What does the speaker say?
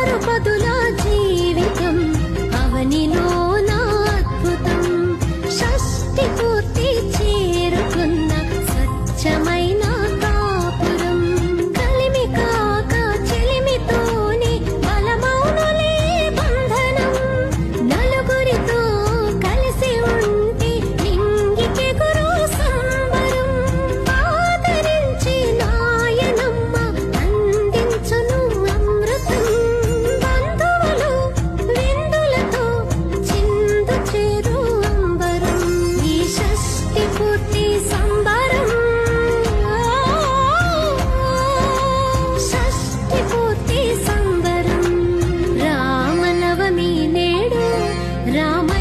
ఆరు పదుల జీవితం. అవనిలో my